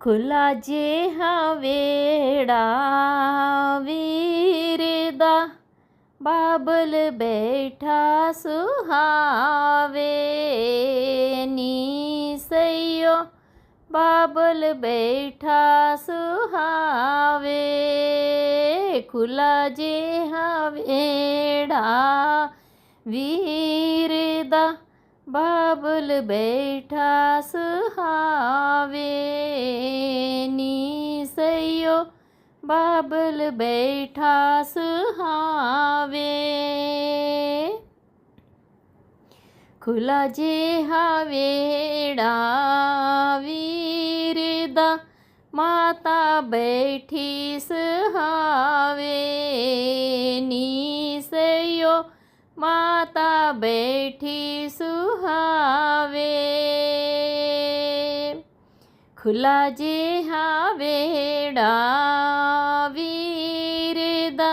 ਖੁਲਾ ਜਿਹਾ ਵੇੜਾ ਵੀਰ ਦਾ ਬਾਬਲ ਬੈਠਾ ਸੁਹਾਵੇ। ਨੀ ਸਈਓ, ਬਾਬਲ ਬੈਠਾ ਸੁਹਾਵੇ। ਖੁਲਾ ਜਿਹਾ ਵੇੜਾ ਵੀਰ ਦਾ ਬਾਬਲ ਬੈਠਾ ਸੁਹਾਵੇ ਨੀ ਸਈਓ ਬਾਬਲ ਬੈਠਾ ਸੁਹਾਵੇ। ਖੁਲਾ ਜਿਹਾ ਵੇੜਾ ਵੀਰ ਦਾ, ਮਾਤਾ ਬੈਠੀ ਸੁਹਾਵੇ, ਨੀ माता बैठी सुहावे। खुला जे वेडा वीरदा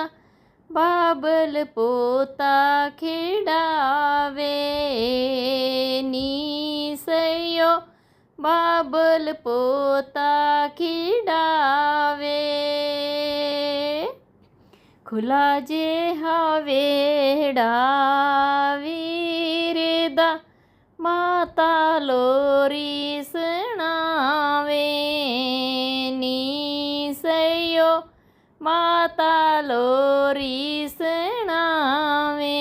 बाबल पोताखीडावे बाबल पोता पोताखीडा ਪੋਤਾ ਖਿਡਾਵੇ ਖੁੱਲਾ ਜਿਹਾ ਵੇੜਾ ਵੀਰ ਦਾ ਮਾਤਾ ਲੋਰੀ ਸੁਣਾਵੇ ਨੀ ਸਈਓ ਮਾਤਾ ਲੋਰੀ ਸੁਣਾਵੇ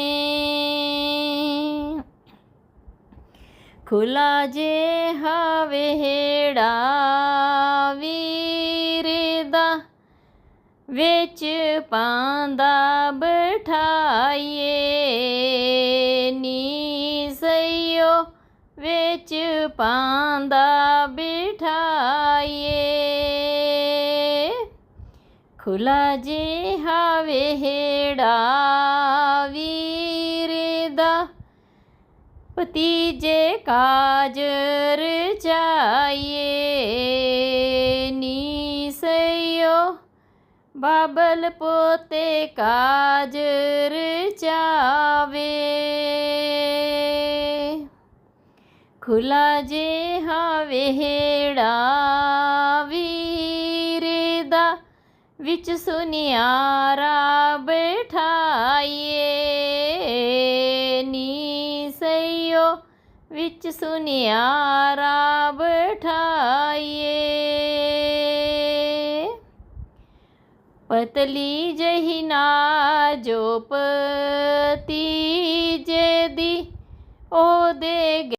ਵਿੱਚ ਪਾਂਦਾ ਬਿਠਾਈਏ। ਨੀ ਸਈਓ ਵਿੱਚ ਪਾਂਦਾ ਬਿਠਾਈਏ। ਖੁਲਾ ਜਿਹਾ ਵੇੜਾ ਵੀਰ ਦਾ ਭਤੀਜੇ ਕਾਜ ਰਚਾਈਏ। ਬਾਬਲ ਪੋਤੇ ਕਾਜ ਰਚਾਵੇ ਖੁਲਾ ਜਿਹਾ ਵੇੜਾ ਵੀਰੇ ਦਾ ਵਿੱਚ ਸੁਨਿਆਰਾ ਬਿਠਾਈਏ। ਨੀ ਸਈਓ ਵਿੱਚ ਸੁਨਿਆਰਾ ਬਿਠਾਈਏ। ਪਤਲੀ ਜਹੀ ਨਾ ਜੋ ਪਤੀ ਜੇ ਦੀ ਉਹਦੇ